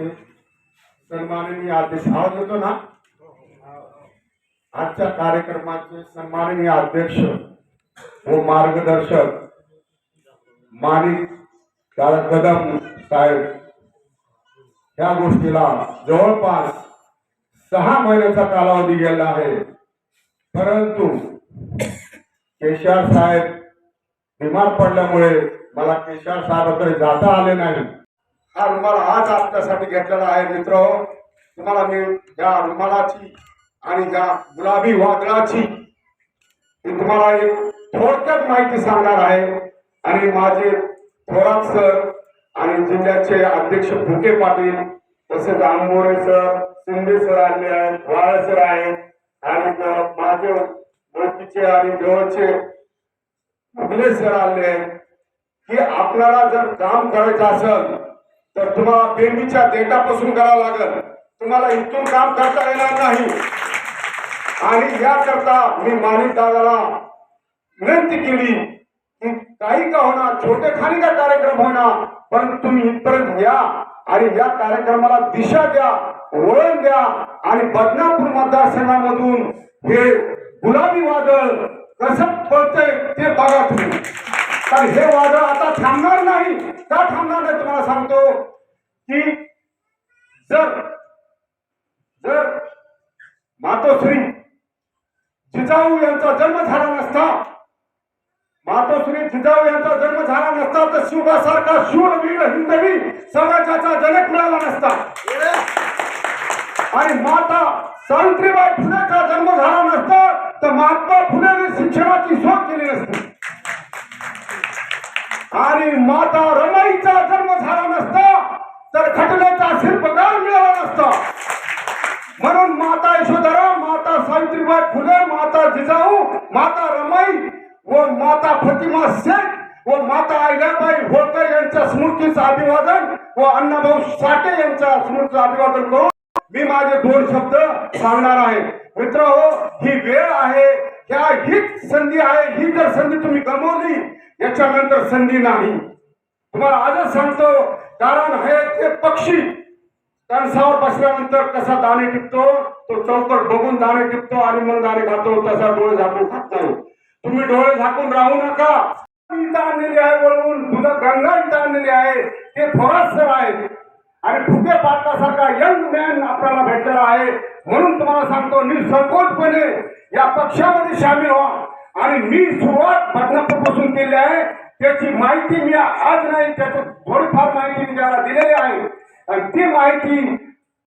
कार्यक्रमाचे सन्माननीय अध्यक्ष आवाज होतो ना? आजच्या कार्यक्रमाचे सन्माननीय अध्यक्ष व मार्गदर्शक माणिक दादा कदम साहेब या गोष्टीला जवळपास सहा महिन्याचा कालावधी गेला आहे. परंतु केशर साहेब बिमार पडल्यामुळे मला केशर साहेबाकडे जाता आले नाही. हा रुमाल आज आपल्यासाठी घेतलेला आहे मित्र. तुम्हाला मी या रुमालाची आणि या गुलाबी वादळाची मी तुम्हाला एक थोडक्यात माहिती सांगणार आहे. आणि माझे थोरात सर आणि जिल्ह्याचे अध्यक्ष फुके पाटील तसेच आंबोरे सर शिंदे सर आले आहेत वाळ सर आहेत आणि ग- माझे आणि जवळचे मुगले सर आले आहेत. की आपल्याला जर काम करायचं असेल तर तुम्हाला बेंबीच्या देठापासून करावं लागेल. तुम्हाला इथून काम करता येणार नाही. आणि याकरता मी माणिक दादाला विनंती केली की काही का होणार छोटे खाली का कार्यक्रम होणार पण तुम्ही इथपर्यंत या आणि या कार्यक्रमाला दिशा द्या वळण द्या आणि बदनापूर मतदारसंघामधून हे गुलाबी वादळ कसं पळतंय ते बघा तुम्ही. तर हे वाद आता थांबणार नाही. का थांबणार नाही तुम्हाला सांगतो? की जर जर मातोश्री जिजाऊ यांचा जन्म झाला नसता मातोश्री जिजाऊ यांचा जन्म झाला नसता तर शिवबासारखा शूरवीर हिंदवी स्वराज्याचा जनक मिळाला नसता. आणि माता सावित्रीबाई फुलेचा जन्म झाला नसता तर महात्मा फुलेने शिक्षणाची शोध केली नसती. आणि माता रमाईचा जन्म झाला नसता तर घटनेचा शिल्पकार मिळाला नसता. म्हणून माता यशोधरा माता सावित्रीबाई फुले माता जिजाऊ माता रमाई व माता फतिमा शेख व माता अहिल्याबाई होळकर यांच्या स्मृतीचं अभिवादन व अण्णाभाऊ साठे यांच्या स्मृतीचं अभिवादन करून मी माझे दोन शब्द सांगणार आहे. मित्र हो ही वेळ आहे. त्या हीच संधी आहे ही जर संधी तुम्ही गमावली याच्यानंतर संधी नाही. तुम्हाला आजच सांगतो कारण हे ते पक्षी कणसावर बसल्यानंतर कसा दाणे टिपतो तो चौकट बघून दाणे टिपतो आणि मग दाणे खातो तसा डोळे झाकून खात नाही. तुम्ही डोळे झाकून राहू नका. आणलेली आहे वळवून तुझं गंगा इथं आणलेली आहे ते थोरात सर आहेत. आणि फुके पाटलासारखा यंग मॅन आपल्याला भेटलेला आहे. म्हणून तुम्हाला सांगतो निसंकोचपणे या पक्षामध्ये सामील व्हा. आणि मी सुरुवात बदनापूरपासून केली आहे. त्याची माहिती मी आज नाही त्याची थोडीफार माहिती मी त्याला दिलेली आहे. आणि ती माहिती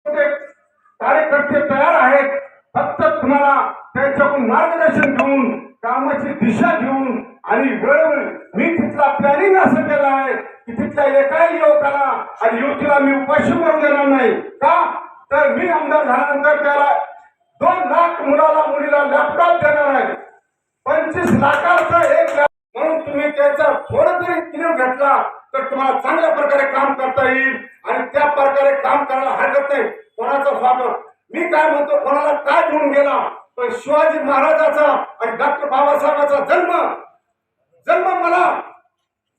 कार्यकर्ते तयार आहेत. फक्त तुम्हाला त्यांच्याकडून मार्गदर्शन घेऊन कामाची दिशा घेऊन आणि वेळ मी तिथला प्लॅनिंग असं केलं आहे तुमच्या तिथल्या एकाही युवकाला आणि युवतीला मी उपाशी करून देणार नाही. का? तर मी आमदार झाल्यानंतर त्याला दोन लाख मुलाला मुलीला लॅपटॉप देणार आहे. पंचवीस लाखाचा एक म्हणून तुम्ही त्याचा थोडं जरी किलो घेतला तर तुम्हाला चांगल्या प्रकारे काम करता येईल आणि त्या प्रकारे काम करायला हरकत नाही. कोणाचं स्वागत? मी काय म्हणतो कोणाला काय म्हणून गेला? पण शिवाजी महाराजाचा आणि डॉक्टर बाबासाहेबांचा जन्म जन्म मला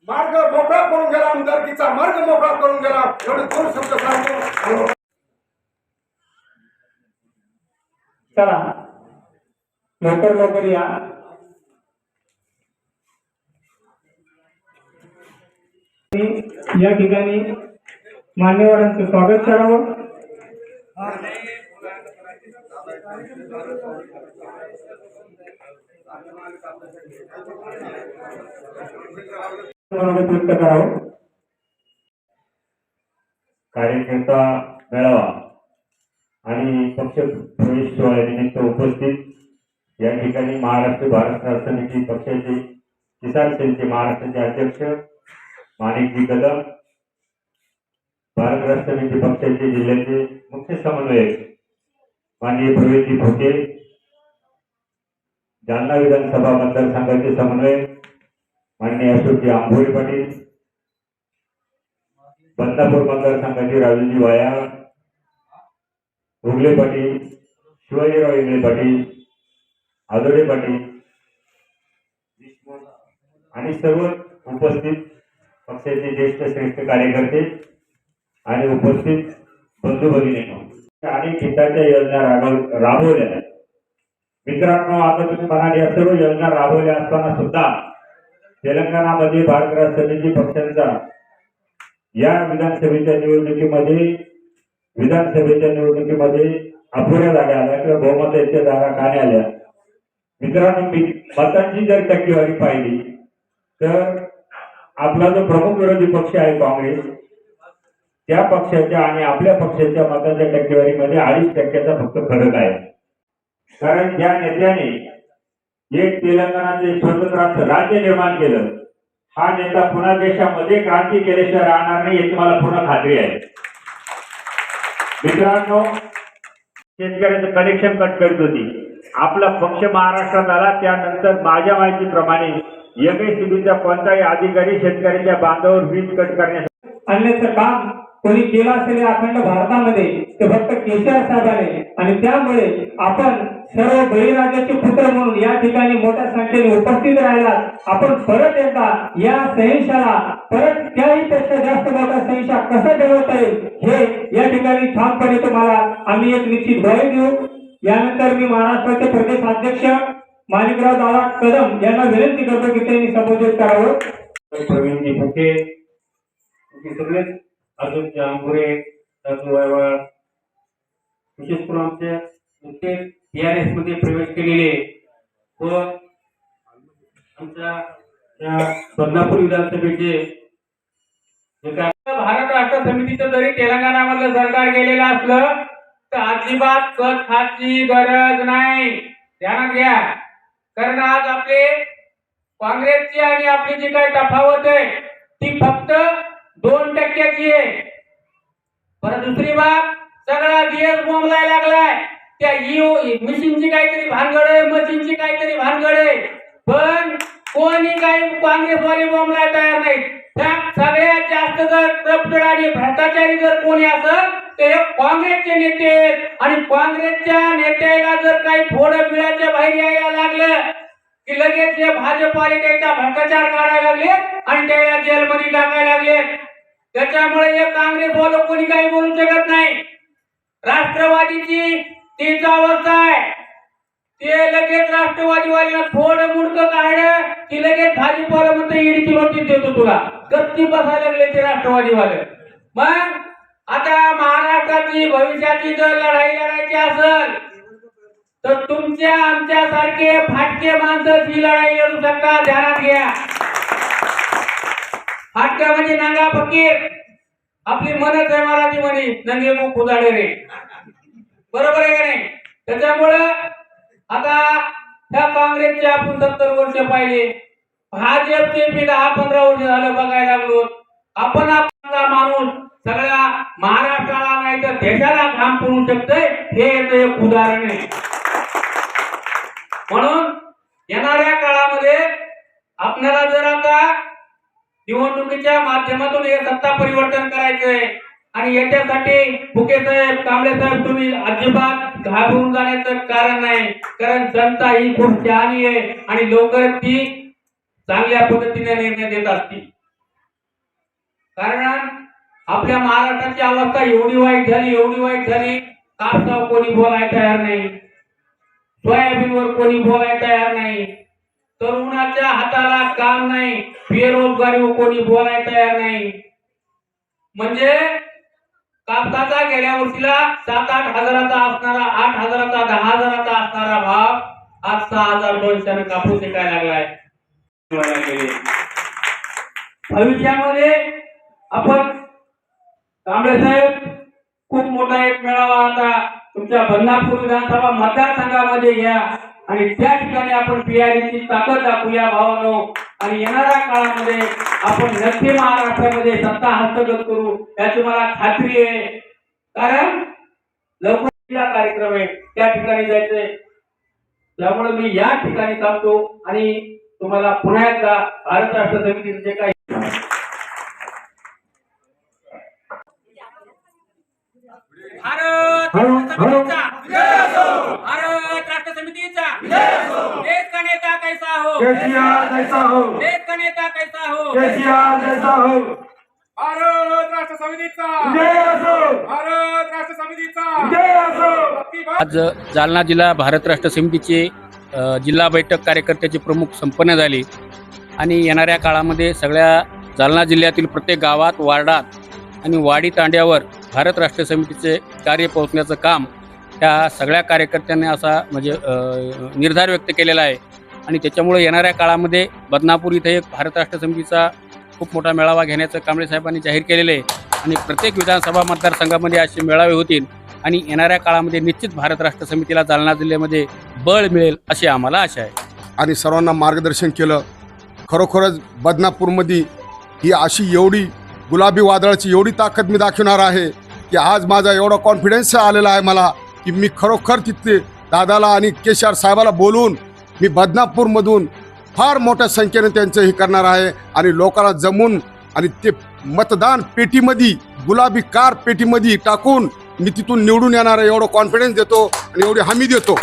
मार्ग मोकळा करून गेला आमदारकीचा मार्ग मोकळा करून गेला. एवढे दोन शब्द सांगतो. चला. लवकर लवकर या. या ठिकाणी मान्यवरांचं स्वागत करावं. स्वागत करावं. कार्यकर्ता मेळावा आणि पक्ष प्रवेश सोहळ्यानिमित्त उपस्थित. या ठिकाणी महाराष्ट्र भारत राष्ट्र समिती पक्षाचे किसान सेनेचे महाराष्ट्राचे अध्यक्ष माणिकजी कदम भारत राष्ट्र समिती पक्षाचे जिल्ह्याचे मुख्य समन्वयक माननीय प्रवीणजी भोके जालना विधानसभा मतदारसंघाचे समन्वयक माननीय अशोकजी आंबोळे पाटील बदनापूर मतदारसंघाचे राजूजी वाया उगले पाटील शिवाजीराव इंगळे पाटील आदोडे पाटील आणि सर्व उपस्थित पक्षाचे ज्येष्ठ श्रेष्ठ कार्यकर्ते आणि उपस्थित बंधू भगिनी अनेक हिताच्या योजना राबव- राबवल्या आहेत. मित्रांनो आता तुम्ही म्हणाल या सर्व योजना राबवल्या असताना सुद्धा तेलंगणामध्ये भारत समिती पक्षांचा या विधानसभेच्या निवडणुकीमध्ये विधानसभेच्या निवडणुकीमध्ये अपुऱ्या जागा आल्या किंवा बहुमताच्या जागा का नाही आल्या. मित्रांनो मतांची जर टक्केवारी पाहिली तर आपला जो प्रमुख विरोधी पक्ष आहे काँग्रेस त्या पक्षाच्या आणि आपल्या पक्षाच्या मतांच्या टक्केवारीमध्ये अडीच टक्क्याचा फक्त फरक आहे. कारण ज्या नेत्याने एक तेलंगणाचे स्वतंत्र राज्य निर्माण केलं. हा नेता पुन्हा देशामध्ये क्रांती केल्याशिवाय राहणार नाही याची मला पूर्ण खात्री आहे. मित्रांनो शेतकऱ्याचं कनेक्शन कट करत होती. आपला पक्ष महाराष्ट्रात आला त्यानंतर माझ्या माहितीप्रमाणे एमएससीबीचा कोणताही अधिकारी शेतकऱ्याच्या बांधावर वीज कट करण्यासाठी आणण्याचं काम कोणी केलं असेल अखंड भारतामध्ये ते फक्त केसीआर साहेबांनी आणि त्यामुळे आपण सर्व बळीराजाचे पुत्र म्हणून या ठिकाणी मोठ्या संख्येने उपस्थित राहिला आपण परत एकदा या सहिंशाला परत त्याही पेक्षा जास्त मोठा सहिंशा कसा ठेवता येईल हे या ठिकाणी ठामपणे तुम्हाला आम्ही एक निश्चित भय देऊ. यानंतर मी महाराष्ट्राचे प्रदेश अध्यक्ष माणिकराव दादा कदम यांना विनंती करतो की त्यांनी संबोधित करावं. प्रवीणजी फुके सगळेच अजून अंगुरे विशेष करून आमचे नुकतेच टीआरएसमध्ये प्रवेश केलेले. व आमच्या बदनापूर विधानसभेचे भारत राष्ट्र समितीचं जरी तेलंगणामधलं सरकार गेलेलं असलं तर अजिबात कच खाची गरज नाही. ध्यानात घ्या. कारण आज आपले काँग्रेसची आणि आपली जी काही तफावत आहे ती फक्त दोन टक्क्याची आहे. परत दुसरी बाब सगळा दिवस बोंबलाय लागलाय. त्या ईओ मशीनची काहीतरी भानगड आहे मशीनची काहीतरी भानगड आहे. पण कोणी काही काँग्रेसवाले बोंबलाय तयार नाहीत. त्या सगळ्यात जास्त जर करप्टेड आणि भ्रष्टाचारी जर कोणी असेल ते हे काँग्रेसचे नेते आहेत. आणि काँग्रेसच्या नेत्याला जर काही फोड बिळाच्या बाहेर यायला लागलं की लगेच हे भाजपवाले त्याचा भ्रष्टाचार काढायला लागले आणि त्याला जेलमध्ये टाकायला लागले. त्याच्यामुळे हे काँग्रेसवालं कोणी काही बोलू शकत नाही. राष्ट्रवादीची तीच अवस्था आहे. ते लगेच राष्ट्रवादीवाल्याला फोड मुडक काढलं की लगेच भाजीपाला म्हणतो ईडीची नोटीस देतो तुला. गप्ती बसायला लागले ते राष्ट्रवादीवाले. मग आता महाराष्ट्राची भविष्याची जर लढाई लढायची असेल तर तुमच्या आमच्या सारखे फाटके माणसं ही लढाई लढू शकता ध्यानात घ्या. फाटक्या म्हणजे नांगा फकीर. आपली मनच आहे मराठी म्हणे नंगे मुख उदाडे रे. बरोबर आहे का नाही? त्याच्यामुळं आता ह्या काँग्रेसचे आपण सत्तर वर्ष पाहिले. भाजपचे मी दहा पंधरा वर्ष झालं बघायला लागलो. आपण आपला माणूस सगळ्या महाराष्ट्राला नाही तर देशाला काम करू शकतोय हे याचं एक उदाहरण आहे. म्हणून येणाऱ्या काळामध्ये आपल्याला जर आता निवडणुकीच्या माध्यमातून हे सत्ता परिवर्तन करायचंय आणि याच्यासाठी फुके साहेब कांबळे साहेब तुम्ही अजिबात घाबरून जाण्याचं कारण नाही. कारण जनता ही खूप शहाणी आहे आणि लवकर ती चांगल्या पद्धतीने निर्णय देत असतील. कारण आपल्या महाराष्ट्राची अवस्था एवढी वाईट झाली एवढी वाईट झाली कापसावर कोणी बोलायला तयार नाही. सोयाबीनवर कोणी बोलायला तयार नाही. तरुणाच्या हाताला काम नाही बेरोजगारीवर कोणी बोलायला तयार नाही. म्हणजे कापसाचा गेल्या वर्षीला सात आठ हजाराचा असणारा आठ हजाराचा दहा हजाराचा असणारा भाव आज सहा हजार दोनशे कापूस विकायला लागलाय. भविष्यामध्ये आपण कांबळे साहेब खूप मोठा एक मेळावा आता तुमच्या बदनापूर विधानसभा मतदारसंघामध्ये घ्या. आणि त्या ठिकाणी आपण पीआरची ताकद दाखवूया भावानो. आणि येणाऱ्या काळामध्ये आपण नक्की महाराष्ट्रामध्ये सत्ता हस्तगत करू याची मला खात्री आहे. कारण लवकर कार्यक्रम आहे. त्या ठिकाणी जायचंय. त्यामुळे मी या ठिकाणी थांबतो आणि तुम्हाला पुन्हा एकदा भारत राष्ट्र समितीचे जे काही भारत देश का नेता कैसा हो? केसीआर जैसा हो? देश का नेता कैसा हो? केसीआर जैसा हो? भारत राष्ट्र समितीचा. जय असो. भारत राष्ट्र समितीचा. जय असो. आज जालना जिल्हा भारत राष्ट्र समितीचे जिल्हा बैठक कार्यकर्त्याची प्रमुख संपन्न झाली. आणि येणाऱ्या काळामध्ये सगळ्या जालना जिल्ह्यातील प्रत्येक गावात वार्डात आणि वाडी तांड्यावर भारत राष्ट्र समितीचे कार्य पोहोचण्याचं काम त्या सगळ्या कार्यकर्त्यांनी असा म्हणजे निर्धार व्यक्त केलेला आहे. आणि त्याच्यामुळे येणाऱ्या काळामध्ये बदनापूर इथे एक भारत राष्ट्र समितीचा खूप मोठा मेळावा घेण्याचं कांबळे साहेबांनी जाहीर केलेलं आहे. आणि प्रत्येक विधानसभा मतदारसंघामध्ये असे मेळावे होतील आणि येणाऱ्या काळामध्ये निश्चित भारत राष्ट्र समितीला जालना जिल्ह्यामध्ये बळ मिळेल अशी आम्हाला आशा आहे. आणि सर्वांना मार्गदर्शन केलं. खरोखरच बदनापूरमध्ये ही अशी एवढी गुलाबी वादळाची एवढी ताकद मी दाखवणार आहे की आज माझा एवढा कॉन्फिडन्स आलेला आहे मला. की मी खरोखर तिथे दादाला आणि केशर साहेबाला बोलून मी बदनापूरमधून फार मोठ्या संख्येने त्यांचं हे करणार आहे आणि लोकांना जमून आणि ते मतदान पेटीमध्ये गुलाबी कार पेटीमध्ये टाकून मी तिथून निवडून येणार आहे एवढं कॉन्फिडन्स देतो आणि एवढी हमी देतो.